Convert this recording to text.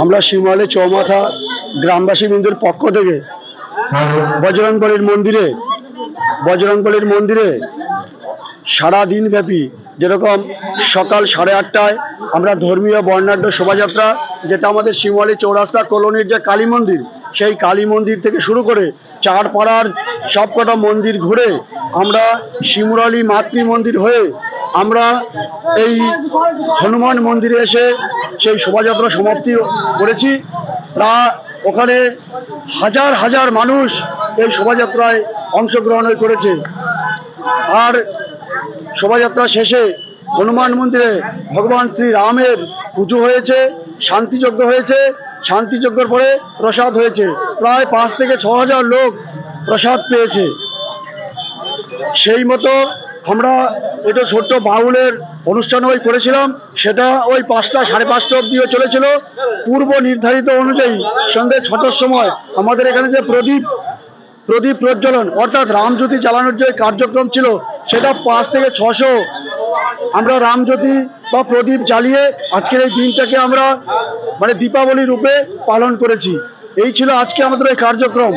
আমরা শিমালে চৌমাথা গ্রামবাসী বিন্দুর পক্ষ থেকে বজরংবলীর মন্দিরে বজরংবলীর মন্দিরে সারা দিন ব্যাপী যেরকম সকাল সাড়ে আটটায় আমরা ধর্মীয় বর্ণাঢ্য শোভাযাত্রা, যেটা আমাদের শিমলি চৌরাস্তা কলোনির যে কালী মন্দির, সেই কালী মন্দির থেকে শুরু করে চারপাড়ার সবকটা মন্দির ঘুরে আমরা শিমুরালি মাতৃ মন্দির হয়ে আমরা এই হনুমান মন্দিরে এসে সেই শোভাযাত্রা সমাপ্তি করেছি। তা ওখানে হাজার হাজার মানুষ এই শোভাযাত্রায় অংশগ্রহণ করেছে। আর শোভাযাত্রা শেষে হনুমান মন্দিরে ভগবান শ্রী রামের পুজো হয়েছে, শান্তিযজ্ঞ হয়েছে। শান্তিযজ্ঞের পরে প্রসাদ হয়েছে। প্রায় পাঁচ থেকে ছ হাজার লোক প্রসাদ পেয়েছে। সেই মতো আমরা এটা ছোট্ট বাউলের অনুষ্ঠান ওই করেছিলাম, সেটা ওই পাঁচটা সাড়ে পাঁচটা অব্দিও চলেছিল। পূর্ব নির্ধারিত অনুযায়ী সন্ধ্যে ছটার সময় আমাদের এখানে যে প্রদীপ প্রদীপ প্রজ্বলন, অর্থাৎ রামজ্যোতি জ্বালানোর যে কার্যক্রম ছিল, সেটা পাঁচ থেকে ছশো। আমরা রামজ্যোতি বা প্রদীপ জ্বালিয়ে আজকের এই দিনটাকে আমরা মানে দীপাবলি রূপে পালন করেছি। এই ছিল আজকে আমাদের এই কার্যক্রম।